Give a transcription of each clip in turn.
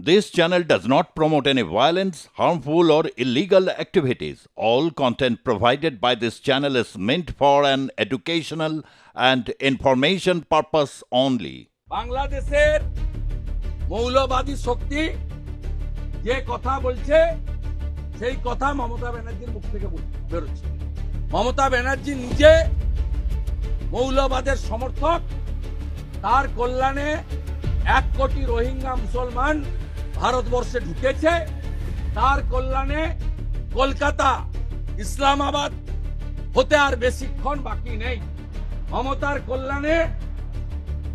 This channel does not promote any violence, harmful, or illegal activities. All content provided by this channel is meant for an educational and information purpose only. বাংলাদেশের মৌলবাদী শক্তি যে কথা বলছে সেই কথা মমতা ব্যানার্জির মুখ থেকে বেরোচ্ছে মমতা ব্যানার্জি নিজে মৌলবাদের সমর্থক তার কল্যাণে এক কোটি রোহিঙ্গা মুসলমান ভারতবর্ষে ঢুকেছে, তার কল্যাণে কলকাতা, ইসলামাবাদ হতে আর বেশিক্ষণ বাকি নেই। মমতার কল্যাণে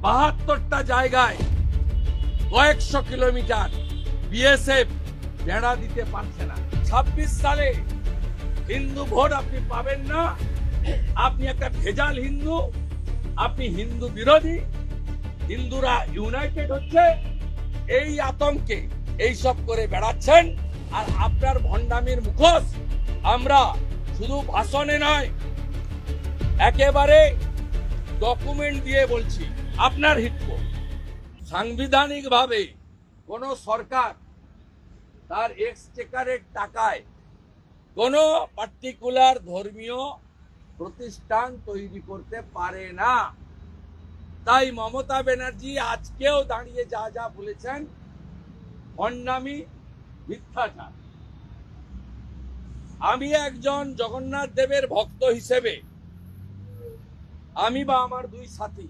বাহাত্তরটা জায়গায় কয়েকশো কিলোমিটার বিএসএফ বেড়া দিতে পারছে না। ছাব্বিশ সালে হিন্দু ভোট আপনি পাবেন না। আপনি একটা ভেজাল হিন্দু, আপনি হিন্দু বিরোধী, হিন্দুরা ইউনাইটেড হচ্ছে। এই আতঙ্কে এই সব করে বেড়াচ্ছেন আর আপনার ভণ্ডামির মুখোশ আমরা শুধু ভাষণে নয়, একেবারে ডকুমেন্ট দিয়ে বলছি, আপনার হিতক সাংবিধানিকভাবে কোন সরকার তার এক্সচেকারের টাকায় কোন পার্টিকুলার ধর্মীয় প্রতিষ্ঠান তৈরি করতে পারে না। তাই মমতা ব্যানার্জি আজকেও দাঁড়িয়ে যা যা বলেছেন, ভণ্ডামি, মিথ্যাচার। আমি একজন জগন্নাথ দেবের ভক্ত হিসেবে, আমি বা আমার দুই সাথী,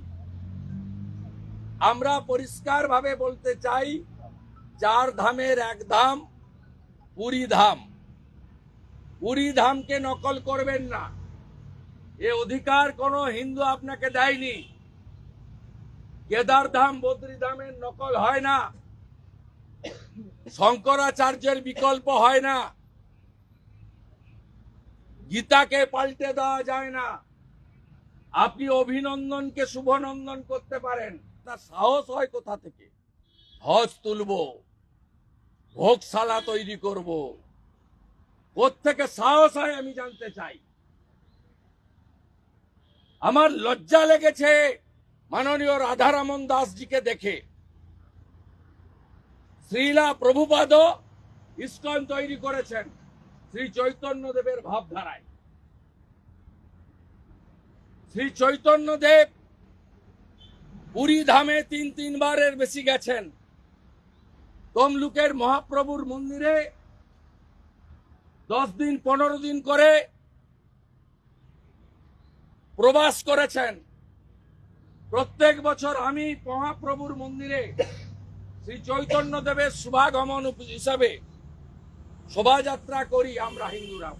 আমরা পরিষ্কারভাবে বলতে চাই চার ধামের এক ধাম, পুরী ধাম। পুরী ধামকে নকল করবেন না। এ অধিকার কোনো হিন্দু আপনাকে দেয়নি। কেদার ধাম বদ্রী ধামের নকল হয় না। শঙ্করাচার্যের বিকল্প হয় না। গীতাকে পাল্টে দেওয়া যায় না। আপনি অভিনন্দনকে শুভনন্দন করতে পারেন, তার সাহস হয় কোথা থেকে? হজ তুলব, ভোগশালা তৈরি করব। থেকে সাহস হয় আমি জানতে চাই। আমার লজ্জা লেগেছে। মাননীয় রাধারামন দাসজিকে দেখে শ্রীলা প্রভুপাদ ইস্কন তৈরি করেছেন শ্রী চৈতন্য দেবের ভাবধারায়। শ্রী চৈতন্য দেব পুরী ধামে তিন তিনবারের বেশি গেছেন। তমলুকের মহাপ্রভুর মন্দিরে দশ দিন, পনেরো দিন করে প্রবাস করেছেন। প্রত্যেক বছর আমি মহাপ্রভুর মন্দিরে শ্রী চৈতন্য দেবের শুভাগমন হিসাবে শোভাযাত্রা করি আমরা হিন্দুরা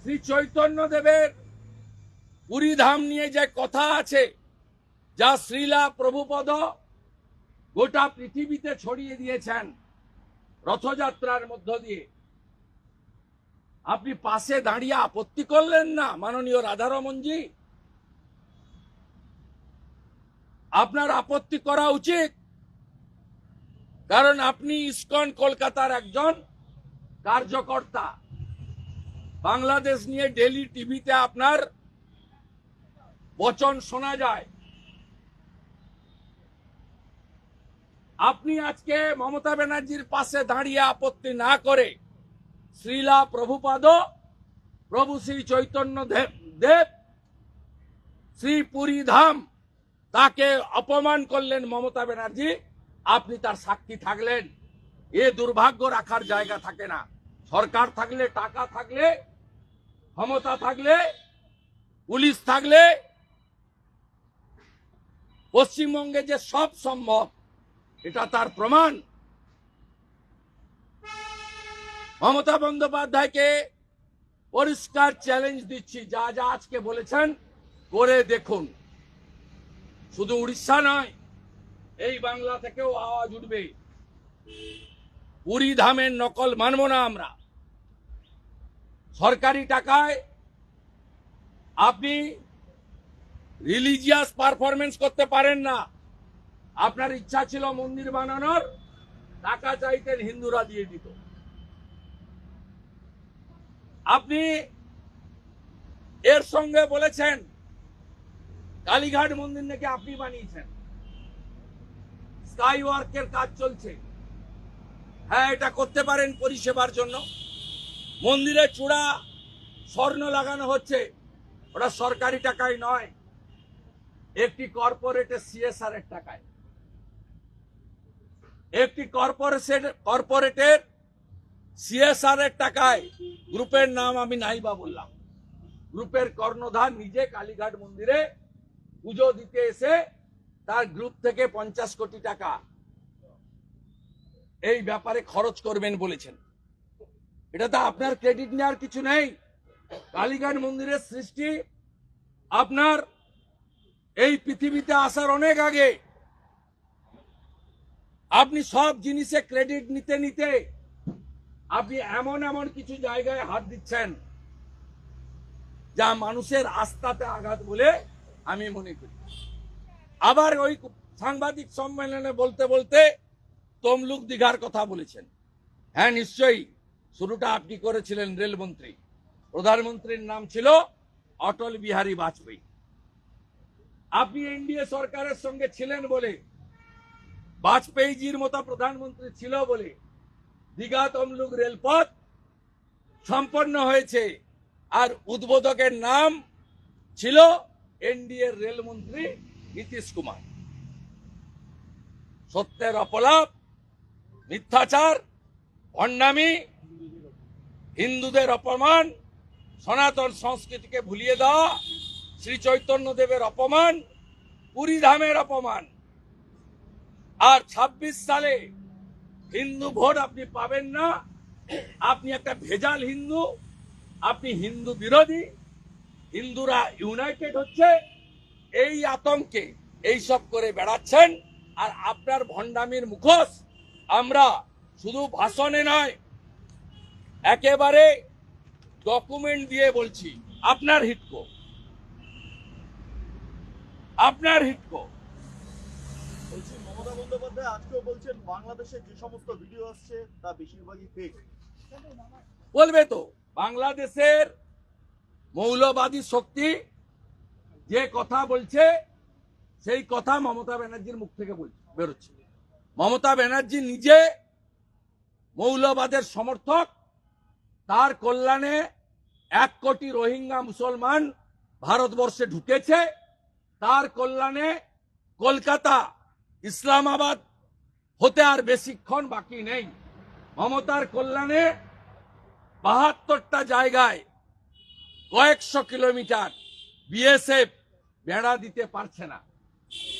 শ্রী চৈতন্য দেবের পুরী ধাম নিয়ে যে কথা আছে, যা শ্রীলা প্রভুপদ গোটা পৃথিবীতে ছড়িয়ে দিয়েছেন রথযাত্রার মধ্য দিয়ে। আপনি পাশে দাঁড়িয়ে আপত্তি করলেন না, মাননীয় রাধারমনজি আপনার আপত্তি করা উচিত। কারণ আপনি ইসকন, কলকাতার একজন কার্যকর্তা। বাংলাদেশ নিয়ে ডেলি টিভিতে আপনার বচন শোনা যায়। আপনি আজকে মমতা ব্যানার্জির পাশে দাঁড়িয়ে আপত্তি না করে শ্রীলা প্রভুপাদ, প্রভু শ্রী চৈতন্য দেব, শ্রী পুরী ধাম তাকে অপমান করলেন মমতা ব্যানার্জি। আপনি তার সাক্ষী থাকলেন। এ দুর্ভাগ্য রাখার জায়গা থাকে না। সরকার থাকলে, টাকা থাকলে, ক্ষমতা থাকলে, পুলিশ থাকলে, পশ্চিমবঙ্গে যে সব সম্ভব, এটা তার প্রমাণ। মমতা বন্দ্যোপাধ্যায়কে পরিষ্কার চ্যালেঞ্জ দিচ্ছি। যা যা আজকে বলেছেন, করে দেখুন। শুধু উড়িষ্যা নয়, এই বাংলা থেকেও আওয়াজ উঠবে। পুরী ধামের নকল মানব না আমরা। সরকারি টাকায় আপনি রিলিজিয়াস পারফরমেন্স করতে পারেন না। আপনার ইচ্ছা ছিল মন্দির বানানোর, টাকা চাইতেন হিন্দুরা দিয়ে দিত। আপনি এর সঙ্গে বলেছেন কালীঘাট মন্দির নাকি আপনি বানিয়েছেন? স্কাই ওয়ার্কের কাজ চলছে। হ্যাঁ এটা করতে পারেন পরিষেবার জন্য। মন্দিরে চূড়া স্বর্ণ লাগানো হচ্ছে। ওটা সরকারি টাকায় নয়, একটি কর্পোরেটের সিএসআর এর টাকায়। একটি কর্পোরেশন কর্পোরেটের সিএসআর এর টাকায়। গ্রুপের নাম আমি নাইবা বললাম। গ্রুপের কর্ণধার নিজে কালীঘাট মন্দিরে পুজো দিতে এসে তার গ্রুপ থেকে পঞ্চাশ কোটি টাকা এই ব্যাপারে খরচ করবেন বলেছেন। এটা তো আপনার ক্রেডিট নেওয়ার কিছু নেই। কালীঘাট মন্দিরের সৃষ্টি আপনার এই পৃথিবীতে আসার অনেক আগে। আপনি সব জিনিসে ক্রেডিট নিতে নিতে আপনি এমন এমন কিছু জায়গায় হাত দিচ্ছেন যা মানুষের আস্থাতে আঘাত বলে আমি মনে করি। আবার ওই সাংবাদিক সম্মেলনে বলতে বলতে তমলুক দিঘার কথা বলেছেন। হ্যাঁ নিশ্চয়ই। শুরুটা আপনি করেছিলেন রেলমন্ত্রী। প্রধানমন্ত্রীর নাম ছিল অটল বিহারী বাজপেয়ী। আপনি এনডিএ সরকারের সঙ্গে ছিলেন বলে, বাজপেয়ীজির মতো প্রধানমন্ত্রী ছিল বলে দীঘা তমলুক রেলপথ সম্পন্ন হয়েছে। আর উদ্বোধকের নাম ছিল এনডিএ রেলমন্ত্রী নীতিশ কুমার। সত্যের অপলাপ, মিথ্যাচার ভণ্ডামি হিন্দুদের অপমান, সনাতন সংস্কৃতিকে ভুলিয়ে দেওয়া, শ্রী চৈতন্য দেবের অপমান, পুরী ধামের অপমান। আর ২৬ সালে হিন্দু ভোট আপনি পাবেন না। আপনি একটা ভেজাল হিন্দু, আপনি হিন্দু বিরোধী। হিন্দুরা ইউনাইটেড হচ্ছে এই আতঙ্কে এই সব করে বেড়াচ্ছেন। আর আপনার ভণ্ডামির মুখোশ আমরা শুধু ভাষণে নয় একেবারে ডকুমেন্ট দিয়ে বলছি আপনার হিটকো। আপনার হিটকো। বলছি মমতা বন্দ্যোপাধ্যায় আজকেও বলছেন বাংলাদেশে যে সমস্ত ভিডিও আসছে তা বেশিরভাগই ফেক বলবে তো বাংলাদেশের মৌলবাদী শক্তি যে কথা বলছে, সেই কথা মমতা ব্যানার্জির মুখ থেকে বেরোচ্ছে। মমতা ব্যানার্জি নিজে মৌলবাদের সমর্থক, তার কল্যাণে এক কোটি রোহিঙ্গা মুসলমান ভারতবর্ষে ঢুকেছে, তার কল্যাণে কলকাতা, ইসলামাবাদ হতে আর বেশিক্ষণ বাকি নেই। মমতার কল্যাণে বাহাত্তরটা জায়গায় কয়েকশো কিলোমিটার বিএসএফ বেড়া দিতে পারছে না।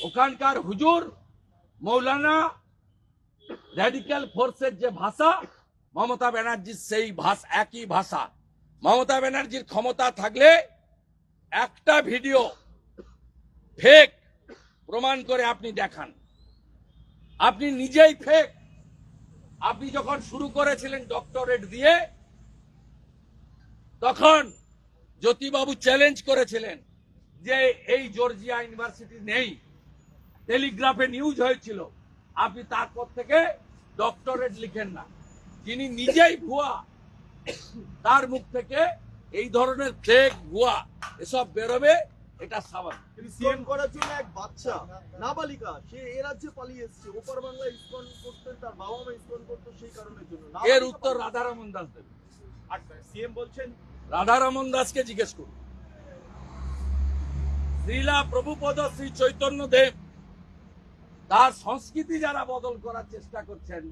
ওখানকার হুজুর মৌলানা র্যাডিক্যাল ফোর্সের যে ভাষা, মমতা ব্যানার্জির সেই ভাষা একই ভাষা। মমতা ব্যানার্জির ক্ষমতা থাকলে একটা ভিডিও ফেক প্রমাণ করে আপনি দেখান। আপনি নিজেই ফেক আপনি যখন শুরু করেছিলেন ডক্টরেট দিয়ে, তখন জ্যোতিবাবু চ্যালেঞ্জ করেছিলেন যে এই জর্জিয়া ইউনিভার্সিটি নেই। টেলিগ্রাফে নিউজ হয়েছিল। আপনি তারপর থেকে ডক্টরেট লিখেন না। যিনি নিজেই ভুয়া তার মুখ থেকে এই ধরনের ফেক ভুয়া এসব বেরোবে এটা স্বাভাবিক। ইসকন করার জন্য এক বাচ্চা নাবালিকা সে এ রাজ্যে পালিয়ে এসেছে। ওপার বাংলায় ইসকন করতেন তার বাবা মা ইসকন করতো সেই কারণের জন্য। এর উত্তর রাধারমন দাস দেবে। আর সিএম বলছেন রাধারমন দাসকে জিজ্ঞেস করুন। শ্রীলা প্রভুপদ শ্রী চৈতন্য দেব, তার সংস্কৃতি যারা বদল করার চেষ্টা করছেন,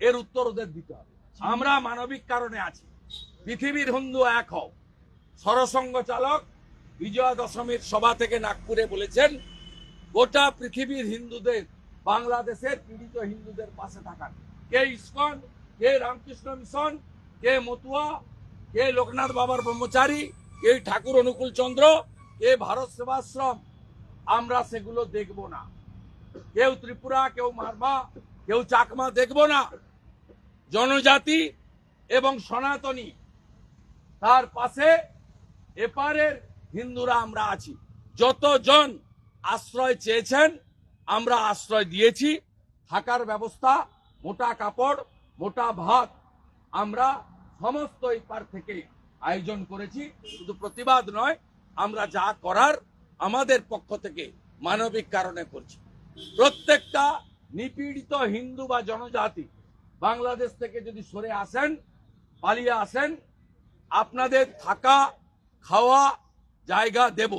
এর উত্তর ওদের দিতে হবে। আমরা মানবিক কারণে আছি। পৃথিবীর হিন্দু এক হও। সরসঙ্গ চালক বিজয়া দশমীর সভা থেকে নাগপুরে বলেছেন, গোটা পৃথিবীর হিন্দুদের, বাংলাদেশের পীড়িত হিন্দুদের পাশে থাকার। কে ইস্কন, কে রামকৃষ্ণ মিশন, কে মতুয়া কে লোকনাথ বাবার ব্রহ্মচারী কে ঠাকুর অনুকূল চন্দ্র কে ভারত সেবাশ্রম। আমরা সেগুলো দেখব না। কেউ ত্রিপুরা, কেউ মারমা, কেউ চাকমা দেখব না। জনজাতি এবং সনাতনী, তার পাশে এপারের হিন্দুরা আমরা আছি। যতজন আশ্রয় চেয়েছেন, আমরা আশ্রয় দিয়েছি। থাকার ব্যবস্থা, মোটা কাপড়, মোটা ভাত আমরা সমস্ত এই পার থেকে আয়োজন করেছি। শুধু প্রতিবাদ নয়, আমরা যা করার আমাদের পক্ষ থেকে মানবিক কারণে করছি। প্রত্যেকটা নিপীড়িত হিন্দু বা জনজাতি বাংলাদেশ থেকে যদি সরে আসেন, পালিয়ে আসেন, আপনাদের থাকা, খাওয়া, জায়গা দেব।